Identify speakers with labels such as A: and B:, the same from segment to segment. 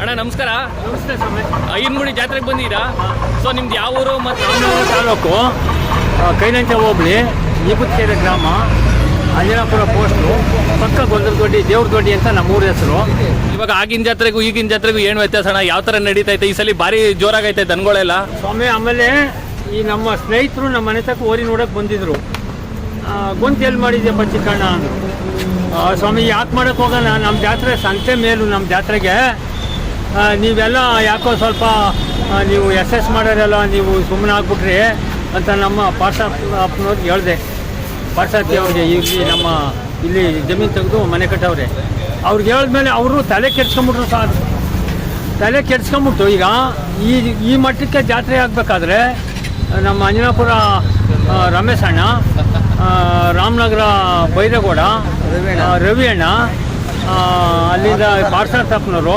A: ಅಣ್ಣ ನಮಸ್ಕಾರ.
B: ನಮಸ್ತೆ ಸ್ವಾಮಿ.
A: ಐನ್ಗುಡಿ ಜಾತ್ರೆಗೆ ಬಂದಿದ್ದೀರಾ? ಸೊ ನಿಮ್ದು ಯಾವ ಊರು ಮತ್ತು
B: ತಾಲೂಕು ಕೈನಂಚ ಹೋಬಳಿ ನಿಪುತ್ಕೆರೆ ಗ್ರಾಮ ಅಂಜನಾಪುರ ಪೋಸ್ಟು ಪಕ್ಕ ಗೊಂದಲದೊಡ್ಡಿ ದೇವ್ರ ದೊಡ್ಡಿ ಅಂತ ನಮ್ಮ ಊರ ಹೆಸರು.
A: ಇವಾಗ ಆಗಿನ ಜಾತ್ರೆಗೂ ಈಗಿನ ಜಾತ್ರೆಗೂ ಏನು ವ್ಯತ್ಯಾಸ ಅಣ್ಣ? ಯಾವ ಥರ ನಡೀತೈತೆ? ಈ ಸಲ ಭಾರಿ ಜೋರಾಗೈತೆ ದನಗಳೆಲ್ಲ?
B: ಸ್ವಾಮಿ ಆಮೇಲೆ ಈ ನಮ್ಮ ಸ್ನೇಹಿತರು ನಮ್ಮ ಮನೆ ತಕ್ಕ ಓರಿ ನೋಡಕ್ಕೆ ಬಂದಿದ್ರು. ಗೊಂತ ಎಲ್ಲಿ ಮಾಡಿದ್ಯಪ್ಪ ಚಿಕ್ಕಣ್ಣ ಅಂದರು. ಸ್ವಾಮಿ ಯಾಕೆ ಮಾಡೋಕ್ಕೆ ಹೋಗೋಣ ನಮ್ಮ ಜಾತ್ರೆ ಸಂತೆ ಮೇಲು ನಮ್ಮ ಜಾತ್ರೆಗೆ. ನೀವೆಲ್ಲ ಯಾಕೋ ಸ್ವಲ್ಪ ನೀವು ಎಸ್ ಎಸ್ ಮಾಡೋರೆಲ್ಲ ನೀವು ಸುಮ್ಮನೆ ಆಗ್ಬಿಟ್ರಿ ಅಂತ ನಮ್ಮ ಪಾರ್ಸ ಅಪ್ಪನವ್ರಿಗೆ ಹೇಳಿದೆ. ಪಾರ್ಸಾತಿ ಅವ್ರಿಗೆ ಇಲ್ಲಿ ನಮ್ಮ, ಇಲ್ಲಿ ಜಮೀನು ತೆಗೆದು ಮನೆ ಕಟ್ಟವ್ರೆ. ಅವ್ರಿಗೆ ಹೇಳಿದ್ಮೇಲೆ ಅವರು ತಲೆ ಕೆಡ್ಸ್ಕೊಂಬಿಟ್ರು ಸಾರ್ ತಲೆ ಕೆಡ್ಸ್ಕೊಂಬಿಟ್ಟು ಈಗ ಈ ಈ ಮಟ್ಟಕ್ಕೆ ಜಾತ್ರೆ ಆಗಬೇಕಾದ್ರೆ ನಮ್ಮ ಅಂಜನಾಪುರ ರಮೇಶಣ್ಣ ರಮೇಶ್ ಅಣ್ಣ ರಾಮನಗರ ಬೈರೇಗೌಡ ರವಿ ಅಣ್ಣ ಅಲ್ಲಿಂದ ಪಾರ್ಸತ್ತಪ್ಪನವರು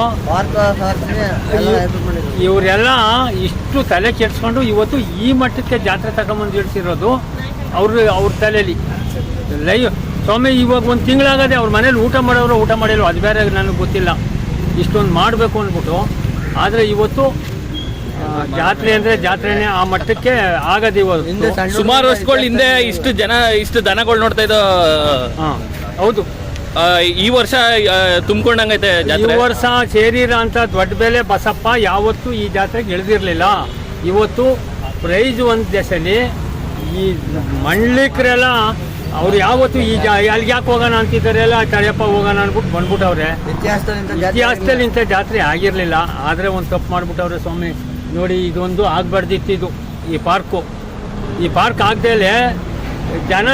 B: ಇವರೆಲ್ಲ ಇಷ್ಟು ತಲೆ ಕೆಡ್ಸ್ಕೊಂಡು ಇವತ್ತು ಈ ಮಟ್ಟಕ್ಕೆ ಜಾತ್ರೆ ತಗೊಂಬಂದು ಇಡ್ಸಿರೋದು ಅವ್ರ ಅವ್ರ ತಲೆಯಲ್ಲಿ ಲೈವ್ ಸ್ವಾಮಿ ಇವಾಗ ಒಂದು ತಿಂಗಳಾಗದೆ ಅವ್ರ ಮನೇಲಿ ಊಟ ಮಾಡೋರು ಊಟ ಮಾಡಿಲ್ಲ ಅದು ಬೇರೆ ನನಗೆ ಗೊತ್ತಿಲ್ಲ. ಇಷ್ಟೊಂದು ಮಾಡಬೇಕು ಅಂದ್ಬಿಟ್ಟು. ಆದರೆ ಇವತ್ತು ಜಾತ್ರೆ ಅಂದರೆ ಜಾತ್ರೆನೇ ಆ ಮಟ್ಟಕ್ಕೆ ಆಗದೆ ಇವತ್ತು.
A: ಸುಮಾರು ವರ್ಷಗಳ ಹಿಂದೆ ಇಷ್ಟು ಜನ ಇಷ್ಟು ದನಗಳು ನೋಡ್ತಾ ಇದ್ದೋ
B: ಹಾಂ ಹೌದು.
A: ಈ ವರ್ಷ ತುಂಬ್ಕೊಂಡಂಗೈತೆ
B: ಈ
A: ಜಾತ್ರೆ?
B: ವರ್ಷ ಸೇರಿರ ಅಂತ ದೊಡ್ಡ ಬೆಲೆ ಬಸಪ್ಪ ಯಾವತ್ತೂ ಈ ಜಾತ್ರೆಗೆ ಇಳಿದಿರಲಿಲ್ಲ. ಇವತ್ತು ಪ್ರೈಜ್ ಒಂದು ದೆಸೆಲಿ ಈ ಮಂಡ್ಲಿಕ್ರೆಲ್ಲ ಅವ್ರು ಯಾವತ್ತು ಈ ಜಾ ಅಲ್ಲಿಗೆ ಯಾಕೆ ಹೋಗೋಣ ಅಂತಿದ್ದಾರೆ ಎಲ್ಲ ತಡೆಯಪ್ಪ ಹೋಗೋಣ ಅಂದ್ಬಿಟ್ಟು ಬಂದ್ಬಿಟ್ಟವ್ರೆ. ಇತಿಹಾಸದಲ್ಲಿ ಇಂಥ ಜಾತ್ರೆ ಆಗಿರಲಿಲ್ಲ. ಆದರೆ ಒಂದು ತಪ್ಪು ಮಾಡ್ಬಿಟ್ಟವ್ರೆ ಸ್ವಾಮಿ. ನೋಡಿ ಇದೊಂದು ಆಗ್ಬಾರ್ದಿತ್ತು ಇದು ಈ ಪಾರ್ಕು. ಈ ಪಾರ್ಕ್ ಆಗ್ದೇಲೆ ಜನ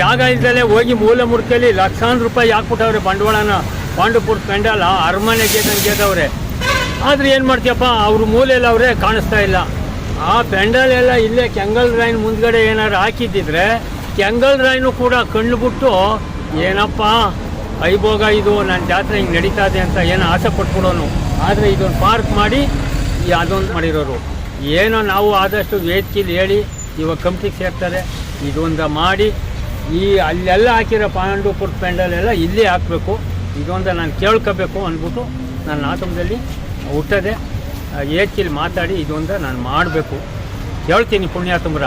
B: ಜಾಗ ಇದ್ದಲೇ ಹೋಗಿ ಮೂಲೆ ಮುರ್ಕಲ್ಲಿ ಲಕ್ಷಾಂತರ ರೂಪಾಯಿ ಹಾಕ್ಬಿಟ್ಟವ್ರೆ ಬಂಡವಾಳನ. ಪಾಂಡುಪುರ ಪೆಂಡಾಲ ಅರಮನೆ ಗೆದ್ದವ್ರೆ ಆದ್ರೆ ಏನು ಮಾಡ್ತೀಯಪ್ಪ, ಅವ್ರ ಮೂಲೆಯಲ್ಲಿ ಅವರೇ ಕಾಣಿಸ್ತಾ ಇಲ್ಲ. ಆ ಪೆಂಡಲ್ ಎಲ್ಲ ಇಲ್ಲೇ ಕೆಂಗಲ್ ರಾಯ್ನ ಮುಂದ್ಗಡೆ ಏನಾರು ಹಾಕಿದ್ದಿದ್ರೆ, ಕೆಂಗಲ್ ರಾಯ್ನು ಕೂಡ ಕಣ್ಣು ಬಿಟ್ಟು, ಏನಪ್ಪ ಐಭೋಗ ಇದು ನನ್ನ ಜಾತ್ರೆ ಹಿಂಗೆ ನಡೀತಾ ಇದೆ ಅಂತ ಏನೋ ಆಸೆ ಪಟ್ಬಿಡೋನು. ಆದರೆ ಇದೊಂದು ಪಾರ್ಕ್ ಮಾಡಿ ಅದೊಂದು ಮಾಡಿರೋರು. ಏನೋ ನಾವು ಆದಷ್ಟು ವೇದಿಕೆಲಿ ಹೇಳಿ ಇವಾಗ ಕಂಪ್ನಿಗೆ ಸೇರ್ತಾರೆ. ಇದೊಂದು ಮಾಡಿ, ಈ ಅಲ್ಲೆಲ್ಲ ಹಾಕಿರೋ ಪಾಂಡುಪುರ ಪೆಂಡಲ್ ಎಲ್ಲ ಇಲ್ಲೇ ಹಾಕಬೇಕು. ಇದೊಂದು ನಾನು ಕೇಳ್ಕೋಬೇಕು ಅಂದ್ಬಿಟ್ಟು ನನ್ನ ಆತಮದಲ್ಲಿ ಹುಟ್ಟದೆ. ಏಚಿಲಿ ಮಾತಾಡಿ ಇದೊಂದು ನಾನು ಮಾಡಬೇಕು. ಹೇಳ್ತೀನಿ ಪುಣ್ಯಾತಮರ.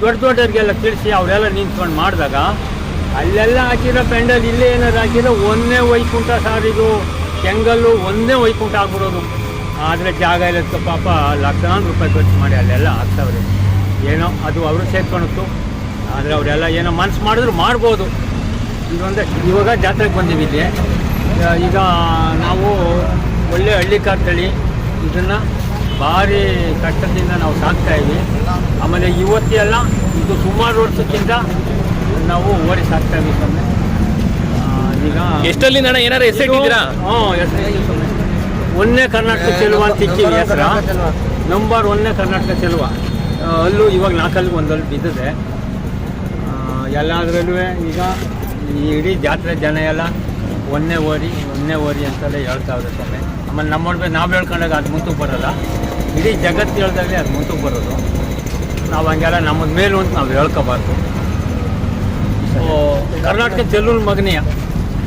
B: ದೊಡ್ಡ ದೊಡ್ಡವ್ರಿಗೆಲ್ಲ ತಿಳಿಸಿ ಅವರೆಲ್ಲ ನಿಂತ್ಕೊಂಡು ಮಾಡಿದಾಗ, ಅಲ್ಲೆಲ್ಲ ಹಾಕಿರೋ ಪೆಂಡಲ್ ಇಲ್ಲೇ ಏನಾದ್ರು ಹಾಕಿರೋ ಒಂದೇ ವೈಕುಂಠ ಸಾರ್ ಇದು. ಕೆಂಗಲ್ಲು ಒಂದೇ ವೈಕುಂಠ ಆಗ್ಬಿಡೋದು. ಆದರೆ ಜಾಗ ಇಲ್ಲ ಪಾಪ ಲಕ್ಷಾಂತರ ರೂಪಾಯಿ ಖರ್ಚು ಮಾಡಿ ಅಲ್ಲೆಲ್ಲ ಹಾಕ್ತಾವ್ರೆ. ಏನೋ ಅದು ಅವರು ಸೇರ್ಕೊಳತ್ತು ಆದರೆ ಅವರೆಲ್ಲ ಏನೋ ಮನ್ಸು ಮಾಡಿದ್ರು ಮಾಡ್ಬೋದು. ಇದೊಂದೇ ಇವಾಗ ಜಾತ್ರೆಗೆ ಬಂದೀವಿ ಇಲ್ಲಿ. ಈಗ ನಾವು ಒಳ್ಳೆ ಹಳ್ಳಿ ಕಾರ್ತಳಿ ಇದನ್ನು ಭಾರಿ ಕಷ್ಟದಿಂದ ನಾವು ಸಾಕ್ತಾ ಇದ್ವಿ. ಆಮೇಲೆ ಇವತ್ತೆಲ್ಲ ಇದು ಸುಮಾರು ವರ್ಷಕ್ಕಿಂತ ನಾವು ಓಡಿ ಸಾಕ್ತಾ ಇದ್ವಿ ಸೊನ್ನೆ ಈಗ
A: ಎಷ್ಟಲ್ಲಿ ನಾನು ಏನಾರು ಹೆಸರಿಟ್ಟಿದ್ದೀರಾ
B: ಹ್ಞೂ ಹೆಸರು ಸ್ವಾಮಿ. ಒಂದನೇ ಕರ್ನಾಟಕ ಚೆಲುವ ಅಂತ ಇಕ್ಕಿವಿ ಹೆಸರ. ನಂಬರ್ ಒಂದನೇ ಕರ್ನಾಟಕ ಚೆಲುವ. ಅಲ್ಲೂ ಇವಾಗ ನಾಲ್ಕಲ್ಲಿ ಒಂದಲ್ಲಿ ಬಿದ್ದಿದೆ. ಎಲ್ಲದರಲ್ಲೂ ಈಗ ಇಡೀ ಜಾತ್ರೆ ಜನ ಎಲ್ಲ ಒಂದೇ ಓರಿ ಒಂದನೇ ಓರಿ ಅಂತಲೇ ಹೇಳ್ತಾವ್ರೆ ಸ್ವಾಮಿ. ಆಮೇಲೆ ನಮ್ಮ ಮೇಲೆ ನಾವು ಹೇಳ್ಕೊಂಡಾಗ ಅದು ಮುಂತಕ್ಕೆ ಬರೋಲ್ಲ. ಇಡೀ ಜಗತ್ತು ಹೇಳ್ದಾಗಲೇ ಅದು ಮುಂತಕ್ಕೆ ಬರೋದು. ನಾವು ಹಂಗೆಲ್ಲ ನಮ್ಮದು ಮೇಲು ಅಂತ ನಾವು ಹೇಳ್ಕೋಬಾರ್ದು. ಓ, ಕರ್ನಾಟಕ ಚೆಲುವಿನ ಮಗನೆಯ.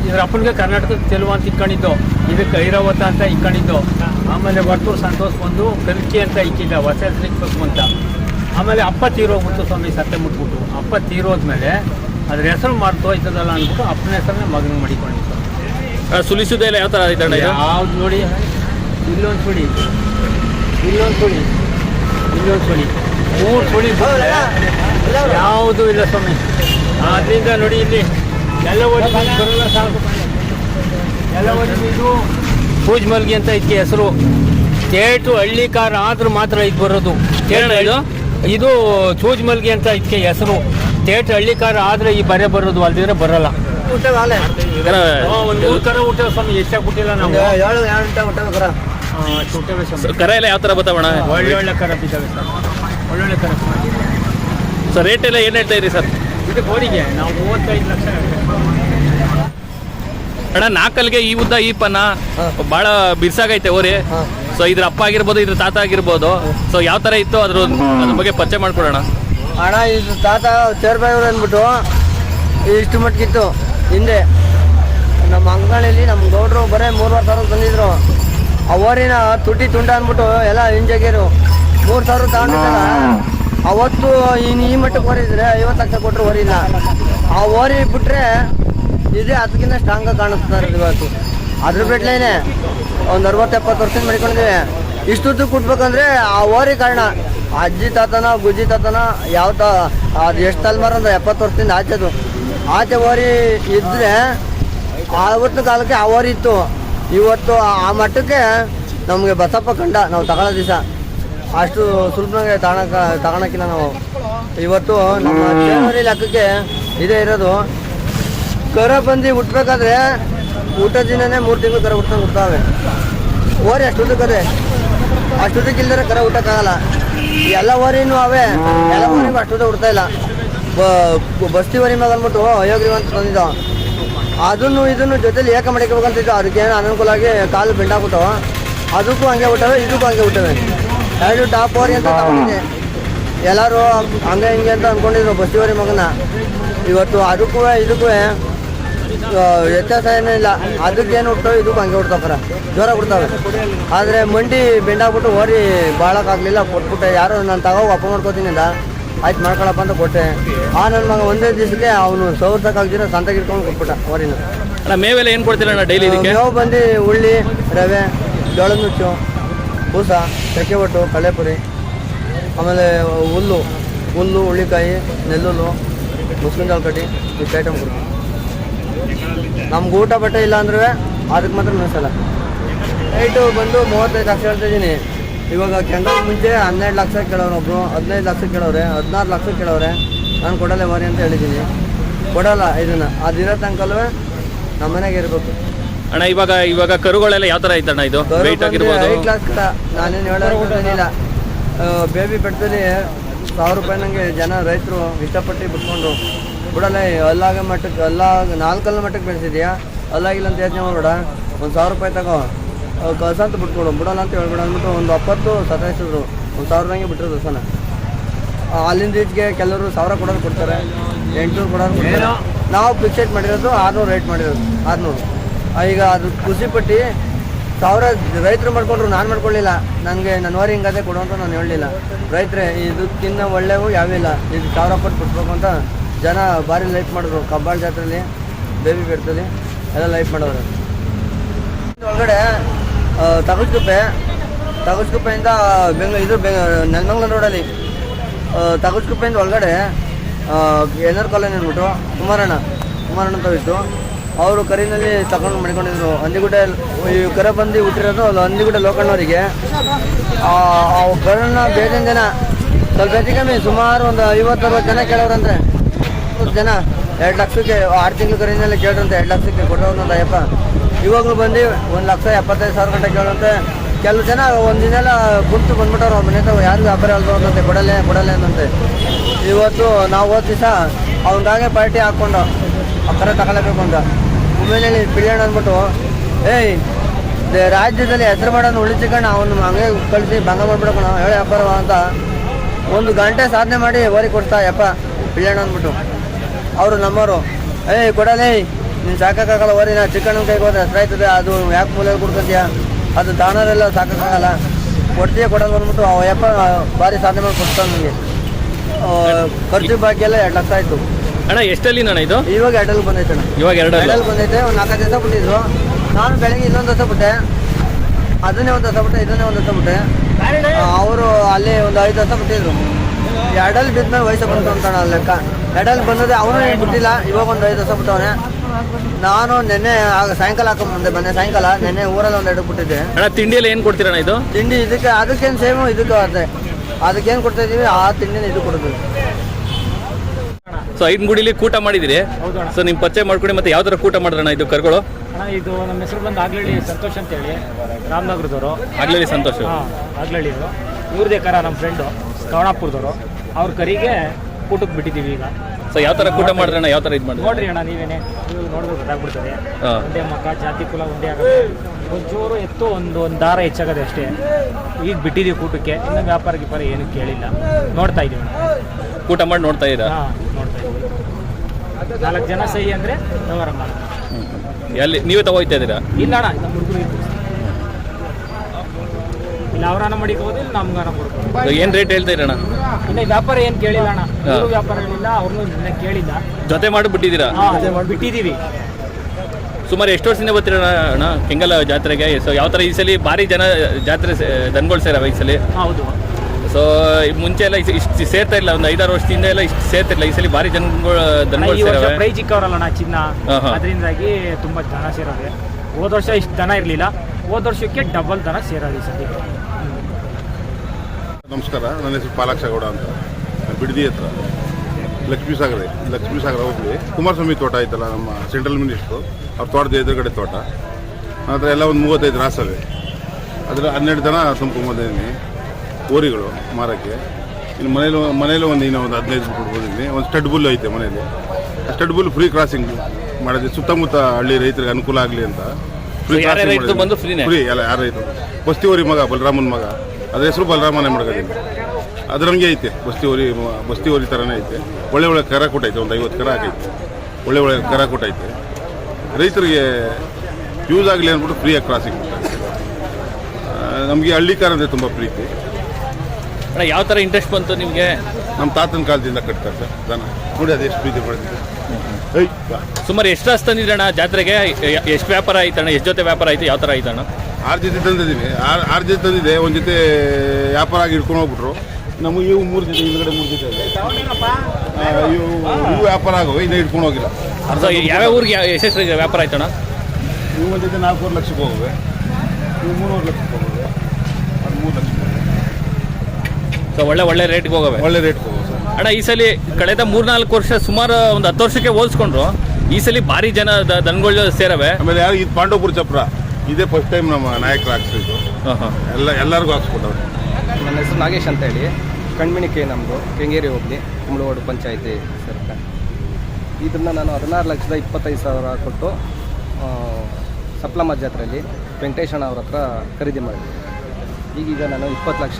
B: ಇದ್ರ ಅಪ್ಪನಿಗೆ ಕರ್ನಾಟಕದ ಚೆಲುವ ಅಂತ ಇಕ್ಕೊಂಡಿದ್ದು ಇದಕ್ಕೆ ಐರಾವತ ಅಂತ ಇಟ್ಕೊಂಡಿದ್ದೋ. ಆಮೇಲೆ ವರ್ತೂರು ಸಂತೋಷ್ ಬಂದು ಕಲ್ಕಿ ಅಂತ ಇಕ್ಕಿದ್ದ ಹೊಸ ಹೆಸರು ಅಂತ. ಆಮೇಲೆ ಅಪ್ಪ ತೀರೋಗ್ಬಿಟ್ಟು ಸ್ವಾಮಿ ಸತ್ತೆ ಮುಟ್ಬಿಟ್ಟು ಅಪ್ಪ ತೀರೋದ್ಮೇಲೆ ಅದ್ರ ಹೆಸರು ಮಾರ್ತು ಹೋಯ್ತದಲ್ಲ ಅಂದ್ಬಿಟ್ಟು ಅಪ್ಪನ ಹೆಸರನ್ನೇ ಮಗನ ಮಾಡಿಕೊಂಡಿದ್ದು
A: ಆ, ಸುಲಿಸುದೇ ಇಲ್ಲ ಯಾವ ಥರ ಅಣ್ಣ
B: ಯಾವ್ದು ನೋಡಿ ಇಲ್ಲೊಂದು ಸುಳಿ. ಇಲ್ಲೊಂದು ಸುಳಿ. ಇಲ್ಲೊಂದು ಸುಳಿ. ಮೂರು ಸುಳಿ ಯಾವುದು ಇಲ್ಲ ಸ್ವಾಮಿ. ಅದರಿಂದ ನೋಡಿ ಇಲ್ಲಿ ಎಲ್ಲ ಬರಲ್ಲ ಸಾಕು. ಎಲ್ಲ ಪೂಜ್ ಮಲ್ಗಿ ಅಂತ ಇದಕ್ಕೆ ಹೆಸರು. ಸ್ಟೇಟು ಹಳ್ಳಿ ಕಾರ್ ಆದ್ರೂ ಮಾತ್ರ ಇದು ಬರೋದು.
A: ಕೇಳೋಣ ಇದು?
B: ಇದು ಚೂಜ್ ಮಲ್ಗಿ ಅಂತ ಇದಕ್ಕೆ ಹೆಸರು. ತೇಟ್ ಹಳ್ಳಿ ಕಾರ್ ಆದ್ರೆ ಈ ಬರೆ ಬರೋದು ಅಲ್ದಿದ್ರೆ ಬರಲ್ಲ. ಸ್ವಾಮಿ ಎಷ್ಟಾಗಿ ಕೊಟ್ಟಿಲ್ಲ ನಾವು.
A: ಕರ. ಎಲ್ಲ ಯಾವ ಥರ ಬರ್ತಾವಣ್ಣ?
B: ಒಳ್ಳೆ ಒಳ್ಳೆ ಕರ ಬಿದ್ದಾವೆ ಸರ್. ಒಳ್ಳೊಳ್ಳೆ ಕರ
A: ಸರ್ ರೇಟ್ ಎಲ್ಲ ಏನು ಹೇಳ್ತಾ ಇದ್ರಿ ಸರ್?
B: ಇದು ಹೋರಿಗೆ ನಾವು ಮೂವತ್ತೈದು ಲಕ್ಷ
A: ಅಣ್ಣ ನಾಕಲ್ಗೆ ಈ ಉದ್ದ ಈ ಪನ್ನ ಬಹಳ ಬಿರ್ಸಾಗೈತೆ ಓರಿ ಸೊ ಇದ್ರ ಅಪ್ಪ ಆಗಿರ್ಬೋದು ಇದ್ರ ತಾತ ಆಗಿರ್ಬೋದು. ಸೊ ಯಾವ ತರ ಇತ್ತು ಅದ್ರ ಅದ್ರ ಬಗ್ಗೆ ಪರಿಚಯ ಮಾಡ್ಕೊಡೋಣ.
C: ಅಣ್ಣ ಇದು ತಾತ ಚೇರ್ಬಾಯವ್ರು ಅಂದ್ಬಿಟ್ಟು ಇಷ್ಟು ಮಟ್ಟಿಗಿತ್ತು. ಹಿಂದೆ ನಮ್ಮ ಅಂಗಡಿಯಲ್ಲಿ ನಮ್ಮ ಗೌಡ್ರು ಬರೀ ಮೂರುವರೆ ಸಾವಿರ ತಂದಿದ್ರು ಆ ಓರಿನ ತುಟಿ ತುಂಡ ಅಂದ್ಬಿಟ್ಟು ಎಲ್ಲ ಹಿಂಜಗಿರು. ಮೂರು ಸಾವಿರ ತಗೊಂಡಿದ್ದಲ್ಲ. ಅವತ್ತು ಇನ್ನು ಈ ಮಟ್ಟಕ್ಕೆ ಓರಿದ್ರೆ ಐವತ್ತು ಲಕ್ಷ ಕೊಟ್ಟರು ಓರಿಲ್ಲ ಆ ಓರಿ ಬಿಟ್ರೆ ಇದೇ ಅದಕ್ಕಿಂತ ಸ್ಟ್ರಾಂಗಾಗಿ ಕಾಣಿಸ್ತಾರೆ ಇವತ್ತು. ಅದ್ರ ಬಿಟ್ಲೇನೆ ಒಂದು ಅರವತ್ತು ಎಪ್ಪತ್ತು ವರ್ಷದಿಂದ ಇಷ್ಟು ಇಷ್ಟುದ್ದು ಕುಟ್ಬೇಕಂದ್ರೆ ಆ ಓರಿ ಕಾರಣ. ಅಜ್ಜಿ ತಾತನ, ಗುಜ್ಜಿ ತಾತನ, ಯಾವ ತ ಅದು ಎಷ್ಟು ತಲೆಮಾರ ಅಂದ್ರೆ ಎಪ್ಪತ್ತು ವರ್ಷದಿಂದ ಆಚೆದು ಆಚೆ ಓರಿ ಇದ್ರೆ ಆವತ್ತಿನ ಕಾಲಕ್ಕೆ ಆ ಓರಿ ಇತ್ತು. ಇವತ್ತು ಆ- ಮಟ್ಟಕ್ಕೆ ನಮಗೆ ಬಸಪ್ಪ ಕಂಡ ನಾವು ತಗೊಳ್ಳೋ ದಿವಸ. ಅಷ್ಟು ಸುಲಭನಾಗೆ ತಗೊಳಕ ತಗೊಳಕ್ಕಿಲ್ಲ ನಾವು. ಇವತ್ತು ನಮ್ಮ ಲೆಕ್ಕಕ್ಕೆ ಇದೇ ಇರೋದು. ಕರ ಬಂದು ಹುಟ್ಬೇಕಾದ್ರೆ ಊಟ ದಿನನೇ ಮೂರು ತಿಂಗಳು ಕರ ಹುಟ್ಕೊಂಡು ಹುಡ್ತಾವೆ ಓರಿ ಅಷ್ಟುದಕ್ಕದೆ ಅಷ್ಟುದಕ್ಕೆ ಇಲ್ದರೆ ಕರ ಹುಟ್ಟಕ್ಕಾಗಲ್ಲ. ಎಲ್ಲ ಓರಿನೂ ಅವೇ. ಎಲ್ಲ ಓರಿಗೂ ಅಷ್ಟುದ ಹುಡ್ತಾ ಇಲ್ಲ. ಬಸ್ತಿ ಓರಿ ಮ್ಯಾಗ ಅಂದ್ಬಿಟ್ಟು ಅಯೋಗ್ರಿ ಅಂತ ತಂದಿದ್ದ ಅದನ್ನು ಇದನ್ನು ಜೊತೆಲಿ ಏಕ ಮಡಿಕೋಬೇಕಂತಿದ್ದು. ಅದಕ್ಕೇನು ಅನುಕೂಲ ಆಗಿ ಕಾಲು ಬೆಂಡಾಗ್ಬಿಟ್ಟು ಅದಕ್ಕೂ ಹಂಗೆ ಹುಟ್ಟವೆ, ಇದಕ್ಕೂ ಹಂಗೆ ಹುಟ್ಟವೆ. ಎರಡು ಟಾಪ್ ಓರಿ ಅಂತ ತಗೊಂಡಿದ್ದೆ. ಎಲ್ಲರೂ ಹಂಗೆ ಹಿಂಗೆ ಅಂತ ಅಂದ್ಕೊಂಡಿದ್ರು ಬಸ್ತಿವರಿ ಮಗನ. ಇವತ್ತು ಅದಕ್ಕೂ ಇದಕ್ಕೂ ವ್ಯತ್ಯಾಸ ಏನೂ ಇಲ್ಲ ಅದಕ್ಕೇನು ಹುಟ್ಟೋ ಇದು ಹಂಗೆ ಹುಡ್ತಾವ್ರ ಜ್ವರ ಬಿಡ್ತಾವೆ ಆದರೆ ಮಂಡಿ ಬೆಂಡಾಗ್ಬಿಟ್ಟು ಓರಿ ಬಾಳೋಕ್ಕಾಗಲಿಲ್ಲ ಕೊಟ್ಬಿಟ್ಟೆ. ಯಾರೋ ನಾನು ತಗೋ ಅಪ್ಪ ಮಾಡ್ಕೋತೀನಿ ಅಂತ ಆಯ್ತು ಮಾಡ್ಕೊಳಪ್ಪ ಅಂತ ಕೊಟ್ಟೆ. ಆ ನನ್ನ ಮಗ ಒಂದೇ ದಿವಸಕ್ಕೆ ಅವನು ಸೌರ್ಸಕ್ಕಾಗ್ದಿರ ಸಂತೆಗೆ ಇಟ್ಕೊಂಡು ಕೊಟ್ಬಿಟ್ಟ ಓರಿನ
A: ಅಣ್ಣ ಮೇವೆಲ್ಲ ಏನು ಕೊಡ್ತೀರ ಅಣ್ಣ ಡೈಲಿ ಇದಕ್ಕೆ?
C: ಮೇವು ಬಂದು ಹುಳ್ಳಿ ರವೆ ಜೋಳದ ನುಚ್ಚು ಬೂಸ ಚಕ್ಕೆ ಒಟ್ಟು ಕಳೆಪುರಿ ಆಮೇಲೆ ಹುಲ್ಲು ಹುಲ್ಲು ಹುಳ್ಳಿಕಾಯಿ ನೆಲ್ಲುಲ್ಲು ಮುಸ್ಲಿಂ ಕಡ್ಡಿ ಇಷ್ಟು ಐಟಮ್ ಕೊಡ್ತೀವಿ ನಮ್ಗೆ ಊಟ ಬಟ್ಟೆ ಇಲ್ಲ ಅಂದ್ರೆ ಅದಕ್ಕೆ ಮಾತ್ರ ಮೀಸಲ್ಲ ರೈಟು ಬಂದು ಮೂವತ್ತೈದು ಲಕ್ಷ ಹೇಳ್ತಾ ಇದ್ದೀನಿ ಇವಾಗ ಕೆಂಗಲ್ ಮುಂಚೆ ಹನ್ನೆರಡು ಲಕ್ಷ ಕೇಳೋರು ಒಬ್ಬರು ಹದಿನೈದು ಲಕ್ಷ ಕೇಳೋರೆ ಹದಿನಾರು ಲಕ್ಷ ಕೇಳೋರೆ. ನಾನು ಕೊಡಲ್ಲ ಮಾರಿ ಅಂತ ಹೇಳಿದ್ದೀನಿ ಕೊಡಲ್ಲ ಇದನ್ನು. ಅದಿರೋ ತನಕಲ್ವೇ ನಮ್ಮ ಮನೆಗೆ ಇರಬೇಕು.
A: ಅಣ್ಣ ಇವಾಗ ಇವಾಗ ಕರುಗಳೆಲ್ಲ ಯಾವ ಥರ ಐತಣ್ಣ ಇದು? ವೆಯ್ಟ್ ಆಗಿರ್ಬೋದು.
C: ಏಟ್ ಕಡ ನಾನೇನು ಹೇಳೋದಿಲ್ಲ ಬೇಬಿ ಬೆಟ್ಟದಲ್ಲಿ ಸಾವಿರ ರೂಪಾಯಿ ನಂಗೆ ಜನ ರೈತರು ಇಷ್ಟಪಟ್ಟು ಬಿಟ್ಕೊಂಡು ಬಿಡಲ್ಲ ಅಲ್ಲಾಗ ಮಟ್ಟಕ್ಕೆ ಅಲ್ಲಾಗ ನಾಲ್ಕಲ್ಲ ಮಟ್ಟಕ್ಕೆ ಬೆಳೆಸಿದ್ಯಾ? ಅಲ್ಲಾಗಿಲ್ಲ ಅಂತ ಯೋಚನೆ ಮಾಡಬೇಡ. ಒಂದು ಸಾವಿರ ರೂಪಾಯಿ ತಗೋ. ಅಹ್ ಕಳ್ಸ ಅಂತ ಬಿಟ್ಕೊಡು. ಬಿಡಲ್ಲ ಅಂತ ಹೇಳ್ಬೇಡ ಅಂದ್ಬಿಟ್ಟು ಒಂದು ಅಪ್ಪತ್ತು ಸತಾಯಿಸಿದ್ರು. ಒಂದು ಸಾವಿರದಂಗೆ ಬಿಟ್ಟರು ದಸನ. ಅಲ್ಲಿಂದ ಈಚೆಗೆ ಕೆಲವರು ಸಾವಿರ ಕೊಡೋರು ಕೊಡ್ತಾರೆ. ಎಂಟುನೂರು ಕೊಡೋರು ಕೊಡ್ತಾರೆ. ನಾವು ಫಿಕ್ಸೆಟ್ ಮಾಡಿರೋದು ಆರುನೂರು ರೇಟ್ ಮಾಡಿರೋದು. ಆರುನೂರು. ಈಗ ಅದು ಖುಷಿಪಟ್ಟು ಸಾವಿರ ರೈತರು ಮಾಡ್ಕೊಂಡ್ರು ನಾನು ಮಾಡ್ಕೊಳ್ಳಿಲ್ಲ. ನನಗೆ ನನ್ನ ವಾರಿ ಹಿಂಗದೆ ಕೊಡು ಅಂತ ನಾನು ಹೇಳಲಿಲ್ಲ. ರೈತರೇ ಇದಕ್ಕಿಂತ ಯಾವೂ ಯಾವಿಲ್ಲ. ಇದು ಸಾವಿರ ಪಟ್ಟು ಕೊಡ್ಬೇಕು ಅಂತ ಜನ ಭಾರಿ ಲೈಫ್ ಮಾಡಿದ್ರು. ಕಬ್ಬಾಳ ಜಾತ್ರೆಯಲ್ಲಿ ಬೇಬಿ ಬೆಡ್ತಲ್ಲಿ ಎಲ್ಲ ಲೈಫ್ ಮಾಡೋರು ಒಳಗಡೆ ತಗಸ್ಕುಪ್ಪೆ ತಗಸ್ಕುಪ್ಪೆಯಿಂದ ಬೆಂಗ ಇದು ಬೆಂಗ, ನೆಲಮಂಗ್ಲ ರೋಡಲ್ಲಿ. ತಗಸ್ಕುಪ್ಪೆಯಿಂದ ಒಳಗಡೆ ಎನರ್ ಕಾಲೋನಿ ಅಂದ್ಬಿಟ್ಟು ಕುಮಾರಣ್ಣ ಕುಮಾರಣ್ಣ ಅಂತ ಇತ್ತು. ಅವರು ಕರಿನಲ್ಲಿ ತಗೊಂಡು ಮಾಡ್ಕೊಂಡಿದ್ರು. ಹಂದಿಗುಡ್ಡೆ, ಈ ಕರೆ ಬಂದು ಹುಟ್ಟಿರೋದು ಹಂದಿಗುಡ್ಡೆ ಲೋಕಣ್ಣವರಿಗೆ. ಕರನ್ನ ಬೇಜನ್ ಜನ ಸ್ವಲ್ಪ ಹೆಚ್ಚು ಕಮ್ಮಿ, ಸುಮಾರು ಒಂದು ಐವತ್ತು, ಅರವತ್ತು ಜನ ಕೇಳೋರಂದ್ರೆ ಹತ್ತು ಜನ ಎರಡು ಲಕ್ಷಕ್ಕೆ ಆರು ತಿಂಗಳು ಕರೆಯಿಂದಲೇ ಕೇಳ್ರಂತೆ ಎರಡು ಲಕ್ಷಕ್ಕೆ ಕೊಟ್ಟವ್ರಂತ ಅಯ್ಯಪ್ಪ. ಇವಾಗಲೂ ಬಂದು ಒಂದು ಲಕ್ಷ ಎಪ್ಪತ್ತೈದು ಸಾವಿರ ಗಂಟೆ ಕೇಳಂತೆ ಕೆಲವು ಜನ ಒಂದಿನೆಲ್ಲ ಗುಂಪು ಬಂದ್ಬಿಟ್ಟವ್ರು ಅವ್ರ ಮನೆ ತಾವು ಯಾರಿಗೂ ವ್ಯಾಪಾರ ಅಲ್ದು ಅಂತಂತೆ ಕೊಡಲೆ ಕೊಡಲೆ ಅಂತಂತೆ ಇವತ್ತು ನಾವು ಹೋದ ದಿವಸ ಅವನಿಗಾಗೆ ಪಾರ್ಟಿ ಹಾಕ್ಕೊಂಡು ಆ ಥರ ತಗೊಳ್ಬೇಕು ಅಂತ. ಮೊಬೈಲಲ್ಲಿ ಪಿಳಿಯೋಣ ಅಂದ್ಬಿಟ್ಟು, ಏಯ್ ರಾಜ್ಯದಲ್ಲಿ ಹೆಸರು ಮಾಡೋನು ಉಳಿಸಿಕೊಂಡು ಅವನು ಹಂಗೆ ಕಳಿಸಿ ಭಂಗ ಮಾಡ್ಬಿಡೋಣ ಹೇಳಿ ವ್ಯಾಪಾರ ಅಂತ. ಒಂದು ಗಂಟೆ ಸಾಧನೆ ಮಾಡಿ ಓರಿ ಕೊಡ್ತಾ ಯಪ್ಪ ಪಿಳ್ಳಣ್ಣ ಅಂದ್ಬಿಟ್ಟು. ಅವರು ನಮ್ಮವರು ಏಯ್ ಕೊಡಲೇ ನೀನು ಸಾಕಾಗಲ್ಲ ಓರಿ ನಾ ಚಿಕ್ಕಣ್ಣನ ಕೈಗೆ ಹೋದ್ರೆ ಹೆಸರಾಯ್ತದೆ ಅದು ಯಾಕೆ ಮೂಲೆ ಕೊಡ್ಕೊಂತೀಯ ಅದು ದಾನರೆಲ್ಲ ಸಾಕಾಗಲ್ಲ ಕೊಡ್ತೀಯ ಕೊಡಲ್ಲ ಬಂದ್ಬಿಟ್ಟು ಅವ ಯಪ್ಪ ಭಾರಿ ಸಾಧನೆ ಮಾಡಿ ಕೊಡ್ತಾನೆ ನನಗೆ ಖರ್ಚು ಬಾಕಿ ಎಲ್ಲ ಎರಡು ಲಕ್ಷ ಆಯಿತು.
A: ಅಣ್ಣ ಎಷ್ಟಲ್ಲಿ ಅಣ್ಣ ಇದು?
C: ಇವಾಗ ಎರಡಲ್ಲಿ ಬಂದೈತೆ ಅಣ್ಣ.
A: ಇವಾಗ ಎರಡಲ್ಲ?
C: ಎರಡಲ್ಲಿ ಬಂದೈತೆ ಒಂದು ನಾಲ್ಕು ದಿವಸ ಬಿಟ್ಟಿದ್ರು ನಾನು ಬೆಳಗ್ಗೆ ಇನ್ನೊಂದು ದಿವಸ ಬಿಟ್ಟೆ. ಅದನ್ನೇ ಒಂದು ದಿವಸ ಬಿಟ್ಟೆ ಇದನ್ನೇ ಒಂದು ದಿವಸ ಬಿಟ್ಟೆ. ಅವರು ಅಲ್ಲಿ ಒಂದು ಐದು ದಿವಸ ಬಿಟ್ಟಿದ್ರು. ಎರಡಲ್ಲಿ ಬಿದ್ದ ಮೇಲೆ ವಯಸ್ಸು ಬಂತು ಅಂತ ಅಣ್ಣ ಲೆಕ್ಕ. ಎರಡಲ್ಲಿ ಬಂದದೆ ಅವನು ಏನು ಬಿಟ್ಟಿಲ್ಲ? ಇವಾಗ ಒಂದು ಐದು ದಿವಸ ಬಿಟ್ಟವನೆ. ನಾನು ನೆನ್ನೆ ಆಗ ಸಾಯಂಕಾಲ ಹಾಕೊಂಡ್ ಬಂದೆ ಮೊನ್ನೆ ಸಾಯಂಕಾಲ. ನೆನ್ನೆ ಊರಲ್ಲಿ ಒಂದು ಎರಡು ಬಿಟ್ಟಿದ್ದೆ.
A: ಅಣ್ಣ ತಿಂಡಿಯಲ್ಲಿ ಏನು ಕೊಡ್ತೀರಣ್ಣ ಇದು?
C: ತಿಂಡಿ ಇದಕ್ಕೆ ಅದಕ್ಕೇನು ಸೇಮು ಇದಕ್ಕೂ ಅದೇ. ಅದಕ್ಕೇನು ಕೊಡ್ತಾ ಇದ್ದೀವಿ ಆ ತಿಂಡಿನ ಇದು ಕೊಡ್ತೀವಿ
A: ಸೊ ಐದು ಗುಡಿಲಿ ಕೂಟ ಮಾಡಿದಿರಿ. ಸೊ ನಿಮ್ಮ ಪರಿಚಯ ಮಾಡ್ಕೊಂಡು ಮತ್ತೆ ಯಾವ ಥರ ಕೂಟ ಮಾಡ್ರಣ್ಣ ಇದು ಕರುಗಳು?
B: ಅಣ್ಣ ಇದು ನಮ್ಮ ಹೆಸರು ಬಂದು ಆಗ್ಲಳ್ಳಿ ಸಂತೋಷ್ ಅಂತೇಳಿ ರಾಮನಗರದವರು.
A: ಆಗ್ಲಳ್ಳಿ ಸಂತೋಷ.
B: ಆಗ್ಲಳ್ಳಿ ಇವರು. ಇವ್ರದೇ ಕರ ನಮ್ಮ ಫ್ರೆಂಡು ಕವಣಾಪುರದವರು. ಅವ್ರ ಕರಿಗೆ ಊಟಕ್ಕೆ ಬಿಟ್ಟಿದ್ದೀವಿ ಈಗ.
A: ಸೊ ಯಾವ ಥರ ಕೂಟ ಮಾಡ್ರಣ್ಣ ಯಾವ ಥರ ಇದು ಮಾಡಿ
B: ನೋಡ್ರಿ ಅಣ್ಣ ನೀವೇನೆ? ನೀವು ನೋಡಿದ್ರೆ ಗೊತ್ತಾಗ್ಬಿಡ್ತದೆ
A: ಹಾಂ.
B: ಒಂದೇ ಮಕ್ಕ ಜಾತಿ ಕುಲ ಒಂದೇ ಆಗುತ್ತೆ. ಒಂಚೂರು ಎತ್ತು ಒಂದು ಒಂದು ದಾರ ಹೆಚ್ಚಾಗದೆ ಅಷ್ಟೇ. ಈಗ ಬಿಟ್ಟಿದ್ದೀವಿ ಕೂಟಕ್ಕೆ. ಇನ್ನು ವ್ಯಾಪಾರ ಗಿಪಾರ ಏನು ಕೇಳಿಲ್ಲ. ನೋಡ್ತಾ ಇದ್ದೀವಿ
A: ಕೂಟ ಮಾಡಿ ನೋಡ್ತಾ ಇದ್ದೀರಾ?
B: ಹಾಂ ನೋಡ್ತಾ ಇದ್ದೀವಿ. ನಾಲ್ಕು ಜನ ಸಹಿ ಅಂದರೆ ವ್ಯವಹಾರ ಮಾಡಿ
A: ಎಲ್ಲಿ ನೀವೇ ತಗೋಯ್ತಾ ಇದ್ದೀರಾ?
B: ಇಲ್ಲ ಅಣ್ಣ ನಮ್ಮ ಹುಡುಗರು ಇಲ್ಲ ಅವ್ರನ್ನ ಮಡಿಕೋದು ಇಲ್ಲ ನಮ್ಗಾನ ಕೊಡ್ಬೋದು
A: ಏನ್ ರೇಟ್ ಹೇಳ್ತಾ ಇರಣ್ಣ
B: ಇನ್ನ ವ್ಯಾಪಾರ ಏನು ಕೇಳಿಲ್ಲ ಅಣ್ಣ. ಇವ್ರು ವ್ಯಾಪಾರ ಏನಿಲ್ಲ ಅವ್ರನ್ನೂ ಇನ್ನ ಕೇಳಿಲ್ಲ.
A: ಜೊತೆ ಮಾಡಿ ಬಿಟ್ಟಿದ್ದೀರಾ
B: ಹಾ, ಬಿಟ್ಟಿದ್ದೀವಿ.
A: ಸುಮಾರು ಎಷ್ಟು ವರ್ಷದಿಂದ ಬರ್ತೀರಣ್ಣ ಅಣ್ಣ ಕೆಂಗಲ್ ಜಾತ್ರೆಗೆ ಸೊ ಯಾವ ಥರ ಈ ಸಲ ಭಾರಿ ಜನ ಜಾತ್ರೆ ದನ್ಗಳು ಸೇರವ ಈ ಸಲ?
B: ಹೌದು.
A: ಸೊ ಮುಂಚೆ ಎಲ್ಲ ಇಷ್ಟು ಸೇರ್ತಾ ಇಲ್ಲ ಒಂದು ಐದಾರು ವರ್ಷದಿಂದ ಎಲ್ಲ ಇಷ್ಟು ಸೇರ್ತಿಲ್ಲ ಈ ಸಲ ಭಾರಿ ಜನಗಳು
B: ಅಣ್ಣ,
A: ದನಗಳು
B: ಈ ವರ್ಷ
A: ಸೇರವೆ?
B: ಪ್ರೈಜ್ ಇಕ್ಕವ್ರಲ್ಲ ಅಣ್ಣ ಚಿನ್ನ. ಅದರಿಂದಾಗಿ ತುಂಬಾ ದನ ಸೇರೋದೆ ಹೋದ ವರ್ಷ ಇಷ್ಟು ದನ ಇರಲಿಲ್ಲ. ಹೋದ ವರ್ಷಕ್ಕೆ ಡಬಲ್ ದನ ಸೇರೋದು ಈ ಸತಿ
D: ನಮಸ್ಕಾರ ನನ್ನ ಹೆಸರು ಪಾಲಾಕ್ಷಗೌಡ ಅಂತ. ಬಿಡದಿ ಹತ್ರ ಲಕ್ಷ್ಮೀ ಸಾಗರ ಲಕ್ಷ್ಮೀ ಸಾಗರ ಹೋಗ್ಲಿ. ಕುಮಾರಸ್ವಾಮಿ ತೋಟ ಐತಲ್ಲ ನಮ್ಮ ಸೆಂಟ್ರಲ್ ಮಿನಿಸ್ಟ್ರು ಅವ್ರ ತೋಟದ ಎದುರುಗಡೆ ತೋಟ. ಆದರೆ ಎಲ್ಲ ಒಂದು ಮೂವತ್ತೈದು ರಾಸವೆ. ಅದರ ಹನ್ನೆರಡು ದನ ತುಂಬ್ಕೊಂಬಂದಿದ್ದೀನಿ ಓರಿಗಳು ಮಾರಕ್ಕೆ. ಇನ್ನು ಮನೇಲಿ ಮನೇಲಿ ಒಂದು ಇನ್ನೂ ಒಂದು ಹದಿನೈದು ಬಿಟ್ಟು ಬಂದಿದ್ದೀನಿ ಒಂದು ಸ್ಟಡ್ ಬುಲ್ ಐತೆ ಮನೇಲಿ. ಆ ಸ್ಟಡ್ ಬುಲ್ ಫ್ರೀ ಕ್ರಾಸಿಂಗ್ ಮಾಡಿದ್ವಿ ಸುತ್ತಮುತ್ತ ಹಳ್ಳಿ ರೈತರಿಗೆ ಅನುಕೂಲ ಆಗಲಿ ಅಂತ.
A: Free crossing?
D: ಫ್ರೀ ಎಲ್ಲ ಯಾರು ರೈತರು. ಬಸ್ತಿ ಮಗ ಬಲರಾಮನ್ ಮಗ. ಅದ್ರ ಹೆಸರು ಬಲರಾಮನೇ ಮಾಡ್ಕೊಂಡಿದ್ದೀನಿ ಅದ್ರಂಗೆ ಐತೆ ಬಸ್ತಿ ಹೋರಿ ಬಸ್ತಿ ಹೋರಿ ಥರನೇ ಐತೆ. ಒಳ್ಳೆ ಒಳ್ಳೆ ಕರ ಕೊಟ್ಟೈತೆ ಒಂದು ಐವತ್ತು ಕರ ಆಗೈತೆ ಒಳ್ಳೆ ಒಳ್ಳೆ ಕರ ಕೊಟ್ಟೈತೆ ರೈತರಿಗೆ ಯೂಸ್ ಆಗಲಿ ಅಂದ್ಬಿಟ್ಟು ಫ್ರೀಯಾಗಿ ಕ್ರಾಸಿಂಗ್ ನಮಗೆ ಹಳ್ಳಿ ಕಾರ ಅಂದರೆ ತುಂಬ ಪ್ರೀತಿ.
A: ಅಣ್ಣ ಯಾವ ಥರ ಇಂಟ್ರೆಸ್ಟ್ ಬಂತು ನಿಮಗೆ?
D: ನಮ್ಮ ತಾತನ ಕಾಲದಿಂದ ಕಟ್ತಾರೆ ಸರ್ ದನ. ನೋಡಿ ಅದು ಎಷ್ಟು ಪ್ರೀತಿ ಪಡ್ತೀವಿ ಐ
A: ಸುಮಾರು ಎಷ್ಟು ರಾಸ್ ತಂದಿದ್ರಣ್ಣ ಜಾತ್ರೆಗೆ? ಎಷ್ಟು ವ್ಯಾಪಾರ ಆಯ್ತಣ್ಣ? ಎಷ್ಟು ಜೊತೆ ವ್ಯಾಪಾರ ಆಯ್ತು? ಯಾವ ಥರ ಆಯ್ತಣ್ಣ?
D: ಆರು ಜೊತೆ ತಂದಿದ್ದೀವಿ ಆರು ಆರು ಜೊತೆ ತಂದಿದೆ ಒಂದು ಜೊತೆ ವ್ಯಾಪಾರ ಆಗಿ ಇಟ್ಕೊಂಡು ಹೋಗ್ಬಿಟ್ರು. ನಮಗೆ ಇವು ಮೂರು ಜೊತೆ ಹಿಂದ್ಗಡೆ ಮೂರು ಜೊತೆ ಇದೆ. ಇವು ಇವು ವ್ಯಾಪಾರ ಆಗೋ ಇನ್ನೂ ಇಟ್ಕೊಂಡು ಹೋಗಿಲ್ಲ.
A: ಅರ್ಧ ಯಾವ್ಯಾವ ಊರಿಗೆ ಯಶಸ್ವಿ ವ್ಯಾಪಾರ ಆಯ್ತಣ್ಣ?
D: ಇವು ಒಂದು ಜೊತೆ ನಾಲ್ಕೂವರೆ ಲಕ್ಷಕ್ಕೆ ಹೋಗುವೆ. ಇವು ಮೂರುವರೆ ಲಕ್ಷಕ್ಕೆ ಹೋಗುವೆ. ಅದು ಮೂರು ಲಕ್ಷಕ್ಕೆ ಹೋಗುವೆ.
A: ಸೊ ಒಳ್ಳೆ ಒಳ್ಳೆ ರೇಟ್ಗೆ ಹೋಗವೆ.
D: ಒಳ್ಳೆ ರೇಟ್ ಹೋಗೋ ಸರ್.
A: ಅಣ್ಣ ಈ ಸಲ ಕಳೆದ ಮೂರ್ನಾಲ್ಕು ವರ್ಷ ಸುಮಾರು ಒಂದು ಹತ್ತು ವರ್ಷಕ್ಕೆ ಹೋಲಿಸ್ಕೊಂಡ್ರು. ಈ ಸಲ ಭಾರಿ ಜನ ದನಗಳು ಸೇರವೆ.
D: ಆಮೇಲೆ ಯಾರು ಇದು ಪಾಂಡವಪುರ ಚಪ್ರ. ಇದೇ ಫಸ್ಟ್ ಟೈಮ್ ನಮ್ಮ ನಾಯಕರು ಹಾಕ್ಸಿದ್ದು.
A: ಹಾಂ ಹಾಂ.
D: ಎಲ್ಲ ಎಲ್ಲರಿಗೂ ಹಾಕ್ಸ್ಕೊಟ್ಟವ್ರು
E: ನನ್ನ ಹೆಸರು ನಾಗೇಶ್ ಅಂತ ಹೇಳಿ. ಕಣ್ಮಿಣಿಕೆ ನಮ್ಮದು ಕೆಂಗೇರಿ ಹೋಗ್ಲಿ ಕುಂಬಳವಾಡು ಪಂಚಾಯತಿ ಸರ್ಕಾರ ಇದನ್ನು ನಾನು ಹದಿನಾರು ಲಕ್ಷದ ಇಪ್ಪತ್ತೈದು ಸಾವಿರ ಕೊಟ್ಟು ಸಪ್ಲಮ್ಮ ಜಾತ್ರೆಯಲ್ಲಿ ವೆಂಕಟೇಶಣ್ಣ ಅವ್ರ ಹತ್ರ ಖರೀದಿ ಮಾಡಿದ್ದೆ. ಈಗೀಗ ನಾನು ಇಪ್ಪತ್ತು ಲಕ್ಷ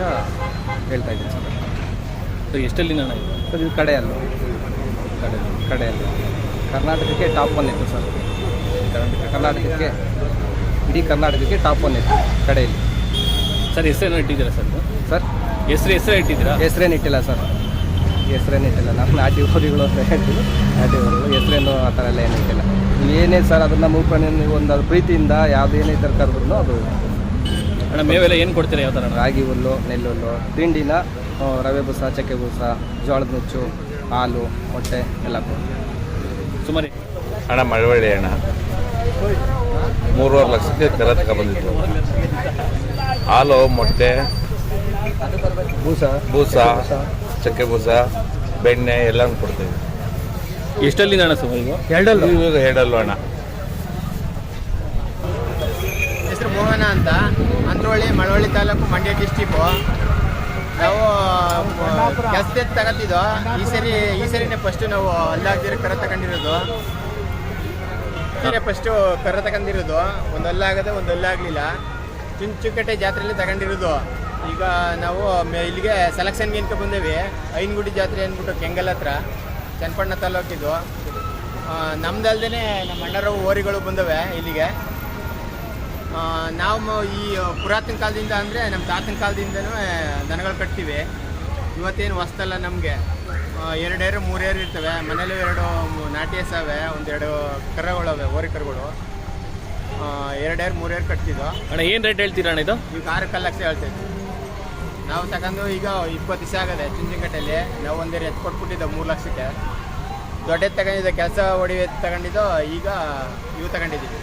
E: ಹೇಳ್ತಾ ಇದ್ದೀನಿ ಸರ್.
A: ಸೊ ಎಷ್ಟಲ್ಲಿ ನಾನು
E: ಸರ್ ಇದು ಅಲ್ಲ ಕಡೆ ಕಡೆಯಲ್ಲಿ. ಕರ್ನಾಟಕಕ್ಕೆ ಟಾಪ್ ಒನ್ ಇತ್ತು ಸರ್ ಕರ್ನಾಟಕಕ್ಕೆ ಇಡೀ ಕರ್ನಾಟಕಕ್ಕೆ ಟಾಪ್ ಒನ್ ಇತ್ತು ಕಡೆಯಲ್ಲಿ.
A: ಸರ್ ಹೆಸರೇನು ಇಟ್ಟಿದ್ದೀರಾ ಸರ್
E: ಸರ್?
A: ಹೆಸರು ಹೆಸರು ಇಟ್ಟಿದ್ದೀರಾ?
E: ಹೆಸ್ರೇನು ಇಟ್ಟಿಲ್ಲ ಸರ್. ಹೆಸ್ರೇನು ಇಟ್ಟಿಲ್ಲ. ನಾವು ನಾಟಿ ಹೋರಿಗಳು ಅಂತ ಹೇಳ್ತೀವಿ. ನಾಟಿ ಹೋರಿಗಳು. ಹೆಸ್ರೇನು ಆ ಥರ ಎಲ್ಲ ಏನು ಇಟ್ಟಿಲ್ಲ. ನೀವು ಏನೇ ಸರ್ ಅದನ್ನು ಮೂಪಣೆ ನೀವು ಒಂದು ಅದು ಪ್ರೀತಿಯಿಂದ ಯಾವುದೇನೇ ಥರ ಕರೆದ್ರು ಅದು
A: ಅಣ್ಣ ಮೇವೆಲ್ಲ ಏನು ಕೊಡ್ತೀರಾ ಯಾವ ಥರ ಅಣ್ಣ?
E: ರಾಗಿ ಹುಲ್ಲು ನೆಲ್ಲುಲ್ಲು ತಿಂಡಿನ ಆ, ರವೆ ಬೂಸ ಚಕ್ಕೆ ಬೂಸ ಜೋಳದ ನುಚ್ಚು ಹಾಲು ಮೊಟ್ಟೆ ಎಲ್ಲ ಕೊಡ್ತೀವಿ.
A: ಸುಮಾರು
F: ಅಣ್ಣ ಮಳವಳ್ಳಿ ಹಣ ಮೂರುವರೆ ಲಕ್ಷಕ್ಕೆ ಕರ ತಗೊಬಂದಿದ್ದು ಹಾಲು ಮೊಟ್ಟೆ
E: ಬೂಸ
F: ಬೂಸ ಚಕ್ಕೆ ಬೂಸ ಬೆಣ್ಣೆ ಎಲ್ಲ ಕೊಡ್ತೀವಿ.
A: ಎಷ್ಟಲ್ಲಿ ಅಣ್ಣ ಸುಮಾರು ಈಗ
B: ಎರಡಲ್ಲ.
F: ಇವಾಗ ಹೇಳಲ್ವ ಹಣ
G: ಹೆಸರು ಮೋಹನ ಅಂತ. ಅಂದ್ರೊಳ್ಳಿ ಮಳವಳ್ಳಿ ತಾಲೂಕು ಮಂಡ್ಯ ಡಿಸ್ಟಿಕ್ಕು ನಾವು ಕೆಲಸದ ತಗತ್ತಿದ್ದು. ಈ ಸರಿ ಈ ಸರಿನೇ ಫಸ್ಟು ನಾವು ಅಲ್ಲಾಗ್ದಿರ ಕರ ತಗೊಂಡಿರೋದು. ಸರಿ ಫಸ್ಟ್ ಕರ ತಗೊಂಡಿರೋದು. ಒಂದು ಒಂದೊಲ್ಲಾಗ್ಲಿಲ್ಲ. ಚುಂಚುಕಟ್ಟೆ ಜಾತ್ರೆಯಲ್ಲಿ ತಗೊಂಡಿರೋದು. ಈಗ ನಾವು ಇಲ್ಲಿಗೆ ಸೆಲೆಕ್ಷನ್ಗೆ ಅಂತ ಬಂದೇವಿ ಐನಗುಡಿ ಜಾತ್ರೆ ಅಂದ್ಬಿಟ್ಟು ಕೆಂಗಲ್ ಹತ್ರ ಚನ್ನಪಣ್ಣ ತಾಲೂಕಿದು. ಆ, ನಮ್ದಲ್ದೇ ನಮ್ಮ ಅಣ್ಣರವು ಓರಿಗಳು ಬಂದವೆ ಇಲ್ಲಿಗೆ. ನಾವು ಈ ಪುರಾತನ ಕಾಲದಿಂದ ಅಂದರೆ ನಮ್ಮ ತಾತನ ಕಾಲದಿಂದನೂ ದನಗಳು ಕಟ್ತೀವಿ. ಇವತ್ತೇನು ಹೊಸ್ತಲ್ಲ ನಮಗೆ. ಎರಡೇರು ಮೂರೇರು ಇರ್ತವೆ. ಮನೇಲಿ ಎರಡು ನಾಟಿ ಹಸವೆ ಒಂದೆರಡು ಕರಗಳವೆ ಓರಿ ಎರಡು ಎರಡು ಮೂರು ಮೂರೇರು ಕಟ್ತಿದ್ದೋ
A: ಅಣ್ಣ ಏನು ರೇಟ್ ಹೇಳ್ತೀರಾ ಅಣ್ಣ ಇದು?
G: ಈಗ ಆರು ಲಕ್ಷ ಹೇಳ್ತೈತಿ ನಾವು ತಗೊಂಡು ಈಗ ಇಪ್ಪತ್ತು ದಿವಸ ಆಗಿದೆ ಚುಂಚಿಂಗಟ್ಟೆಯಲ್ಲಿ ನಾವು ಒಂದೇರು ಎತ್ತು ಕೊಟ್ಬಿಟ್ಟಿದ್ದೆ ಮೂರು ಲಕ್ಷಕ್ಕೆ. ದೊಡ್ಡ ಎತ್ತು ತಗೊಂಡಿದ್ದೆ ಕೆಲಸ ಹೊಡಿ ಎತ್ತು ತಗೊಂಡಿದ್ದು ಈಗ ಇವು ತಗೊಂಡಿದ್ದೀವಿ